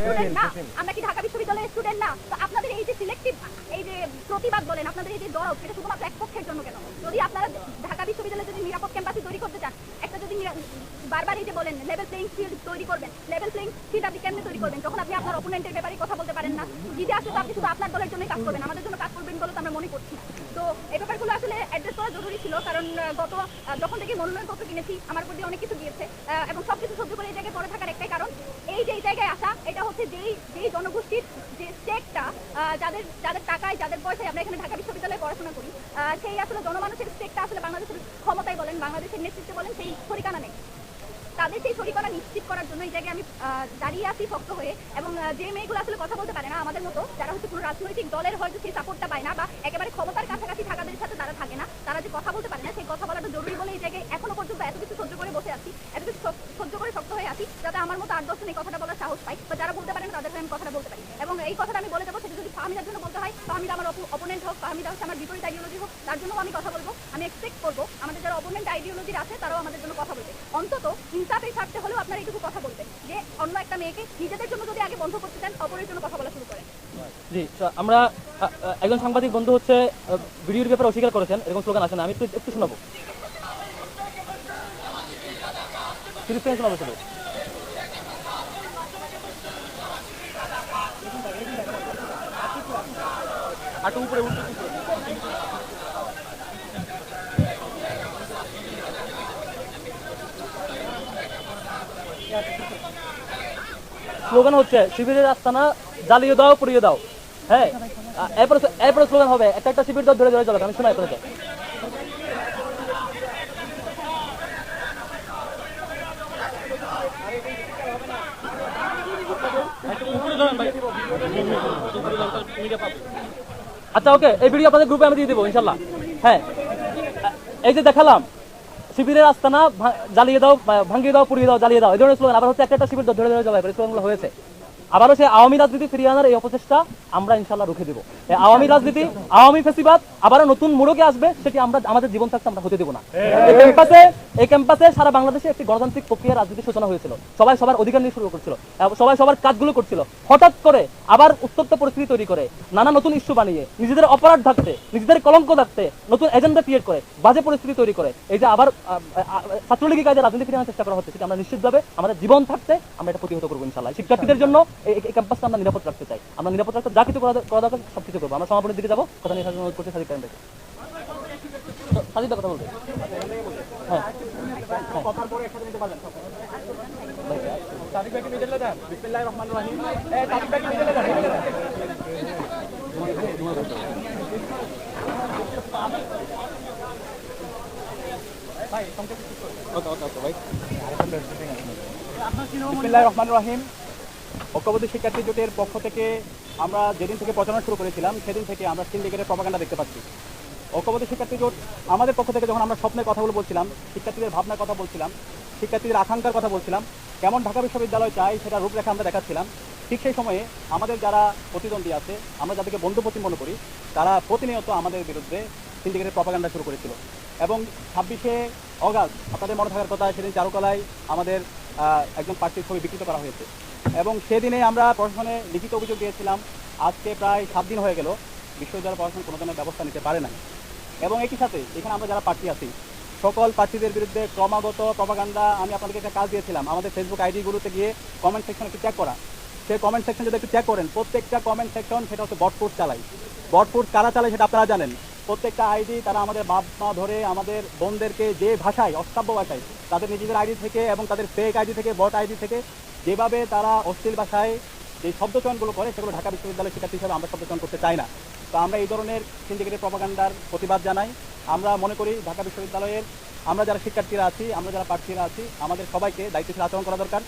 স্টুডেন্ট না আমরা কি ঢাকা বিশ্ববিদ্যালয়ের স্টুডেন্ট না তো আপনাদের এই যে সিলেক্টিভ এই যে প্রতিবাদ বলেন, আপনাদের এই যে দরব এটা শুধুমাত্র এক পক্ষের জন্য কেন? যদি আপনারা ঢাকা বিশ্ববিদ্যালয়ে যদি নিরাপদ ক্যাম্পাসে তৈরি করতে চান যদি বারবার এই যে বলেন লেভেল প্লেইং ফিল্ড তৈরি করবেন। লেভেল প্লেইং ফিল্ড আপনি কেমনে তৈরি করবেন? যখন আপনি আপনার অপোনেন্টের ব্যাপারে কথা বলতে পারেন না জিতে আসলে তো আপনি শুধু আপনার দলের জন্যই কাজ করবেন, আমাদের জন্য কাজ করবেন বলে তো আমরা মনে করছি তো এই ব্যাপারগুলো আসলে অ্যাড্রেস করা জরুরি ছিল, কারণ গত যখন থেকে মনোনয়নপত্র কিনেছি, আমার প্রতি অনেক কিছু দিয়েছে এবং সবকিছু সহ্য করে এই জায়গায় পড়ে থাকার একটাই কারণ, এই যে এই জায়গায় আসা, এটা হচ্ছে যেই যেই জনগোষ্ঠীর যে স্টেকটা যাদের যাদের টাকায়, যাদের পয়সায় আমরা এখানে ঢাকা বিশ্ববিদ্যালয়ে পড়াশোনা করি সেই আসলে জনমানুষের স্টেকটা আসলে বাংলাদেশের ক্ষমতায় বলেন, বাংলাদেশের নেতৃত্বে বলেন, সেই শরিকানা নেই তাদের সেই শরীকরা নিশ্চিত করার জন্য এই জায়গায় আমি দাঁড়িয়ে আছি শক্ত হয়ে এবং যে মেয়েগুলো আসলে কথা বলতে পারে না আমাদের মতো, যারা হচ্ছে কোনো রাজনৈতিক দলের হয়তো সেই সাপোর্টটা পায় না বা একেবারে ক্ষমতার কাছাকাছি থাকাদের সাথে তারা থাকে না, তারা যে কথা বলতে পারে না সেই কথা বলাটা জরুরি বলে এই জায়গায় এখনও পর্যন্ত এত কিছু সহ্য করে বসে আছি, এত কিছু সহ্য করে শক্ত হয়ে আছি যাতে আমার মতো আট দশজন এই কথাটা বলার সাহস পাই বা যারা বলতে পারে না তাদের আমি কথাটা বলতে পারি। এবং এই কথাটা আমি বলে দেবো সেটা যদি ফাহমিদার জন্য বলতে হয়, ফাহমিদা আমার অপোনেন্ট হোক, ফাহমিদা হচ্ছে আমার বিপরীত আইডিওলজি হোক, তার জন্য আমি কথা বলব, আমি এক্সপেক্ট করব, আমাদের যারা অপোনেন্ট আইডিওলজির আছে তারাও আমাদের জন্য কথা বলবে। অন্তত ইনসাফের স্বার্থে হলেও আপনারা এইটুকু কথা বলবেন যে অন্য একটা মেয়েকে নিজেদের জন্য যদি আগে বন্ধ করতে চান, অপরের জন্য কথা বলা শুরু করেন। জি আমরা একজন সাংবাদিক বন্ধু হচ্ছে ভিডিওর ব্যাপারে অস্বীকার করেছেন এরকম স্লোগান আসে না, আমি একটু একটু শোনাবো। হাঁটু উপরে উল্টো স্লোগান হচ্ছে, শিবিরের আস্তানা জ্বালিয়ে দাও, পুড়িয়ে দাও। হ্যাঁ এরপরে এরপরে স্লোগান হবে, একটা একটা শিবির ধরে ধরে চলো আমি শোনাই আপনাকে আচ্ছা ওকে, এই ভিডিও আপনাদের গ্রুপে আমি দিয়ে দেবো, ইনশাল্লাহ। হ্যাঁ এই যে দেখালাম শিবিরের আস্তানা জ্বালিয়ে দাও ভাঙিয়ে দাও, পুড়িয়ে দাও, জ্বালিয়ে দাও। এই ধরনের স্লোগান আবার হচ্ছে একটা একটা শিবির ধরে ধরে জবাই করে স্লোগানগুলো হয়েছে। আবারও সেই আওয়ামী রাজনীতি ফিরিয়ে আনার এই অপচেষ্টা আমরা ইনশাল্লাহ রুখে দেবো। আওয়ামী রাজনীতি, আওয়ামী ফেসিবাদ, আবারও নতুন মোড়কে আসবে, সেটি আমরা, আমাদের জীবন থাকতে আমরা হতে দেবো না। এই ক্যাম্পাসে এই ক্যাম্পাসে সারা বাংলাদেশে একটি গণতান্ত্রিক প্রক্রিয়া রাজনীতির সূচনা হয়েছিল। সবাই সবার অধিকার নিয়ে শুরু করছিল সবাই সবার কাজগুলো করছিল। হঠাৎ করে আবার উত্তপ্ত পরিস্থিতি তৈরি করে, নানা নতুন ইস্যু বানিয়ে, নিজেদের অপরাধ ঢাকতে, নিজেদের কলঙ্ক ঢাকতে, নতুন এজেন্ডা ক্রিয়েট করে, বাজে পরিস্থিতি তৈরি করে। এই যে আবার ছাত্রলীগের কাজে রাজনীতি ফিরে আনার চেষ্টা করা হচ্ছে, সেটা আমরা নিশ্চিতভাবে আমাদের জীবন থাকতে আমরা এটা প্রতিহত করব ইনশাল্লাহ শিক্ষার্থীদের জন্য এই ক্যাম্পাসটা আমরা নিরাপদ রাখতে চাই। আমরা নিরাপদ রাখতে যা কিছু করা করা দরকার সব কিছু করব। আমরা সমাপনের দিকে যাব কথা নিয়ে অনুরোধ করছি সাদিক কারেন্ট সাদিকটা কথা বলবে? হ্যাঁ। দেন। ভাই সংক্ষেপে ওকে ওকে ওকে ভাই। বিসমিল্লাহির রহমানির রহিম। ঐক্যবদ্ধ শিক্ষার্থী জোটের পক্ষ থেকে আমরা যেদিন থেকে প্রচারণা শুরু করেছিলাম, সেদিন থেকে আমরা সিন্ডিকেটের প্রপাগান্ডা দেখতে পাচ্ছি। ঐক্যবদ্ধ শিক্ষার্থী জোট আমাদের পক্ষ থেকে যখন আমরা স্বপ্নের কথাগুলো বলছিলাম, শিক্ষার্থীদের ভাবনার কথা বলছিলাম, শিক্ষার্থীদের আকাঙ্ক্ষার কথা বলছিলাম, কেমন ঢাকা বিশ্ববিদ্যালয় চাই সেটা রূপরেখা আমরা দেখাচ্ছিলাম, ঠিক সেই সময়ে আমাদের যারা প্রতিদ্বন্দ্বী আছে, আমরা যাদেরকে বন্ধু প্রতিম্বন্ন করি, তারা প্রতিনিয়ত আমাদের বিরুদ্ধে সিন্ডিকেটের প্রপাগান্ডা শুরু করেছিল। এবং ছাব্বিশে অগাস্ট, আপনাদের মনে থাকার কথা, সেদিন চারুকলায় আমাদের একজন প্রার্থীর ছবি বিকৃত করা হয়েছে। এবং সেদিনে আমরা প্রশাসনে লিখিত অভিযোগ দিয়েছিলাম, আজকে প্রায় সাত দিন হয়ে গেল বিশ্ববিদ্যালয় প্রশাসন কোনো ধরনের ব্যবস্থা নিতে পারে নাই। এবং একই সাথে এখানে আমরা যারা প্রার্থী আছি, সকল প্রার্থীদের বিরুদ্ধে ক্রমাগত প্রপাগান্ডা আমি আপনাদেরকে একটা কাজ দিয়েছিলাম। আমাদের ফেসবুক আইডিগুলোতে গিয়ে কমেন্ট সেকশন একটু চেক করা। সেই কমেন্ট সেকশন যদি একটু চেক করেন, প্রত্যেকটা কমেন্ট সেকশন সেটা হচ্ছে বটফোর্স চালাই বটফোর্স কারা চালায় সেটা আপনারা জানেন। প্রত্যেকটা আইডি তারা আমাদের বাপ মা ধরে আমাদের বোনদেরকে যে ভাষায় অস্তাব্য ভাষায় তাদের নিজেদের আইডি থেকে এবং তাদের ফেক আইডি থেকে বট আইডি থেকে যেভাবে তারা অশ্লীল ভাষায় যে শব্দ চয়নগুলো করে সেগুলো ঢাকা বিশ্ববিদ্যালয়ের শিক্ষার্থী হিসাবে আমরা শব্দ চয়ন করতে চাই না। তো আমরা এই ধরনের সিন্ডিকেটের প্রপাগান্ডার প্রতিবাদ জানাই। আমরা মনে করি ঢাকা বিশ্ববিদ্যালয়ের আমরা যারা শিক্ষার্থীরা আছি আমরা যারা প্রার্থীরা আছি আমাদের সবাইকে দায়িত্বশীল আচরণ করা দরকার।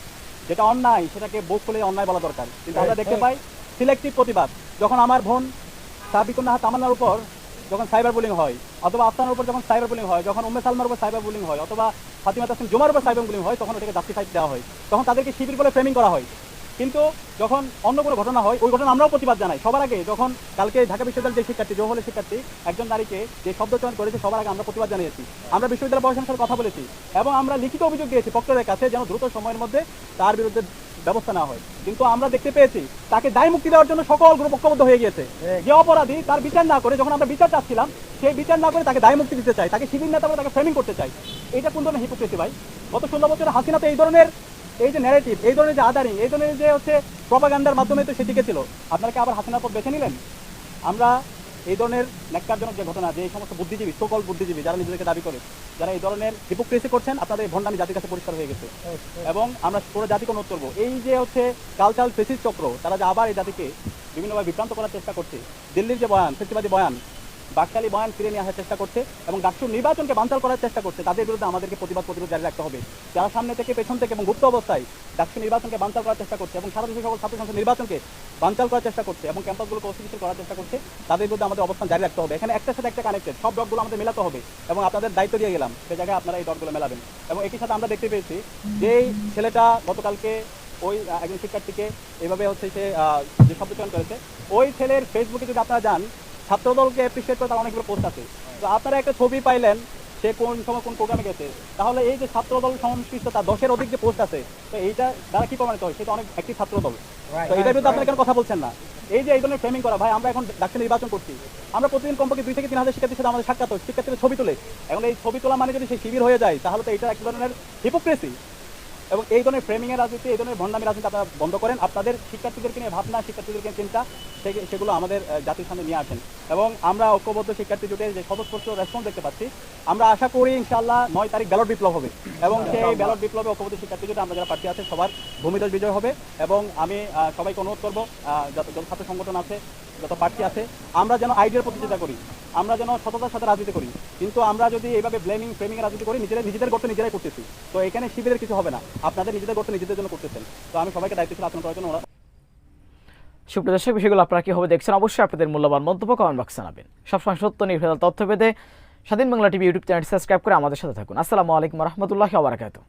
যেটা অন্যায় সেটাকে বুক খুলে অন্যায় বলা দরকার। কিন্তু আমরা দেখতে পাই সিলেক্টিভ প্রতিবাদ। যখন আমার বোন সাবিকুন্নাহা তামান্নার উপর যখন সাইবার বুলিং হয়, অথবা আফতানের উপর যখন সাইবার বুলিং হয়, যখন উম্মে সালমার উপর সাইবার বুলিং হয়, অথবা ফাতিমা তাসিম জুমার উপর সাইবার বুলিং হয়, তখন ওটাকে জাস্টিফাই দেওয়া হয়। তখন তাদেরকে শিবির বলে ফ্রেমিং করা হয়। কিন্তু যখন অন্য কোনো ঘটনা হয়, ওই ঘটনা আমরাও প্রতিবাদ জানাই। সবার আগে যখন কালকে ঢাকা বিশ্ববিদ্যালয়ের যে শিক্ষার্থী জহলের শিক্ষার্থী, একজন নারীকে যে শব্দ চয়ন করেছে, সবার আগে আমরা প্রতিবাদ জানিয়েছি। আমরা বিশ্ববিদ্যালয় প্রশাসনের সাথে কথা বলেছি। এবং আমরা লিখিত অভিযোগ দিয়েছি পক্ষদের কাছে যেন দ্রুত সময়ের মধ্যে তার বিরুদ্ধে ব্যবস্থা নেওয়া হয়। কিন্তু আমরা দেখতে পেয়েছি তাকে দায় মুক্তি দেওয়ার জন্য সকল গ্রুপ ঐক্যবদ্ধ হয়ে গিয়েছে। যে অপরাধী তার বিচার না করে যখন আমরা বিচার চাচ্ছিলাম সেই বিচার না করে তাকে দায় মুক্তি দিতে চাই তাকে শিবির নেতা বলে তাকে ফ্রেমিং করতে চাই এটা কোন ধরনের হিপোক্রেসি ভাই? গত ষোলো বছর হাসিনাতে এই ধরনের এই যে ন্যারেটিভ এই ধরনের যে আদারিং এই ধরনের যে হচ্ছে প্রপাগান্ডার মাধ্যমে তো সে টিকেছিল আপনারা কি আবার হাসিনার পথ বেছে নিলেন? আমরা এই ধরনের লেখকারজনক যে ঘটনা যে এই সমস্ত বুদ্ধিজীবী সকল বুদ্ধিজীবী যারা নিজেদেরকে দাবি করে যারা এই ধরনের হিপোক্রেসি করছেন আপনাদের ভণ্ডামি জাতির কাছে পরিষ্কার হয়ে গেছে। এবং আমরা পুরো জাতিকে অনুরোধ করব এই যে হচ্ছে কালচারাল ফেসিস চক্র তারা যে আবার এই জাতিকে বিভিন্নভাবে বিভ্রান্ত করার চেষ্টা করছে দিল্লির যে বয়ান ফেসিবাদী বয়ান বাকশালী বয়ান ফিরে নিয়ে আসার চেষ্টা করছে এবং ডাকসুর নির্বাচনকে বানচাল করার চেষ্টা করছে, তাদের বিরুদ্ধে আমাদেরকে প্রতিবাদ প্রতিরোধ জারি রাখতে হবে। যারা সামনে থেকে, পেছন থেকে এবং গুপ্ত অবস্থায় ডাকসু নির্বাচনকে বানচাল করার চেষ্টা করছে এবং সারা দেশের সকল ছাত্র সংসদ নির্বাচনকে বানচাল করার চেষ্টা করছে এবং ক্যাম্পাসগুলোকে অস্থিতিশীল করার চেষ্টা করছে, তাদের বিরুদ্ধে আমাদের অবস্থান জারি রাখতে হবে। এখানে একটার সাথে একটা কানেক্টেড সব ডটগুলো আমাদের মেলাতে হবে এবং আপনাদের দায়িত্ব দিয়ে গেলাম, সে জায়গায় আপনারা এই ডটগুলো মেলাবেন। এবং একই সাথে আমরা দেখতে পেয়েছি যেই ছেলেটা গতকালকে ওই একজন শিক্ষার্থীকে এভাবে হচ্ছে সে যে শব্দ করেছে, ওই ছেলের ফেসবুকে যদি আপনারা যান ছাত্রদলকে অ্যাপ্রিসিয়েট করে তার অনেকগুলো পোস্ট আছে। তো আপনারা একটা ছবি পাইলেন সে কোন সময় কোন প্রোগ্রামে গেছে। তাহলে এই যে ছাত্রদল সংশ্লিষ্ট তার দশের অধিক যে পোস্ট আছে তো এইটা দ্বারা কি প্রমাণিত হয়? সেটা অনেক একটি ছাত্রদল। তো এটার বিরুদ্ধে আপনারা কেন কথা বলছেন না? এই যে এই ধরনের ফ্রেমিং করা ভাই আমরা এখন ডাক্তার নির্বাচন করছি। আমরা প্রতিদিন কমপক্ষে দুই থেকে তিন হাজার শিক্ষার্থীর সাথে আমাদের সাক্ষাৎ শিক্ষার্থীরা ছবি তুলে। এখন এই ছবি তোলা মানে যদি সে শিবির হয়ে যায় তাহলে তো এটা এক ধরনের হিপোক্রেসি এবং এই ধরনের ফ্রেমিং এর রাজনীতি এই ধরনের ভণ্ডামি রাজনীতি আপনারা বন্ধ করেন। আপনাদের শিক্ষার্থীদেরকে নিয়ে ভাবনা শিক্ষার্থীদেরকে চিন্তা সেগুলো আমাদের জাতির সামনে নিয়ে আসেন। এবং আমরা ঐক্যবদ্ধ শিক্ষার্থী জোটের যে স্বতঃস্ফূর্ত রেসপন্স দেখতে পাচ্ছি আমরা আশা করি ইনশাআল্লাহ নয় তারিখ ব্যালট বিপ্লব হবে। এবং সেই ব্যালট বিপ্লবে ঐক্যবদ্ধ শিক্ষার্থী জোটে আমরা যারা প্রার্থী আছে সবার ভূমিদল বিজয় হবে। এবং আমি সবাইকে অনুরোধ করব যত যত ছাত্র সংগঠন আছে যত প্রার্থী আছে আমরা যেন আইডিয়ার প্রতিযোগিতা করি। আমরা যেন সততার সাথে রাজনীতি করি। কিন্তু আমরা যদি এইভাবে ব্লেমিং ফ্রেমিং রাজনীতি করি নিজেরা নিজেদের গর্ত নিজেরাই করতেছি। তো এখানে শিবিরের কিছু হবে না। আপনাদের নিজেদের গর্ত নিজেদের জন্য করতেছেন। তো আমি সবাইকে দায়িত্বশীল আচরণ করার জন্য ওরা সুপ্রিয় দর্শক বিষয়গুলো আপনারা কীভাবে দেখছেন অবশ্যই আপনাদের মূল্যবান মন্তব্য কমেন্ট বক্সে জানাবেন। সবসময় সত্য, নির্ভেজাল তথ্য পেতে Swadhin Bangla TV YouTube channel subscribe করে আমাদের সাথে থাকুন। আসসালামু আলাইকুম রহমতুল্লাহ আবরাকাত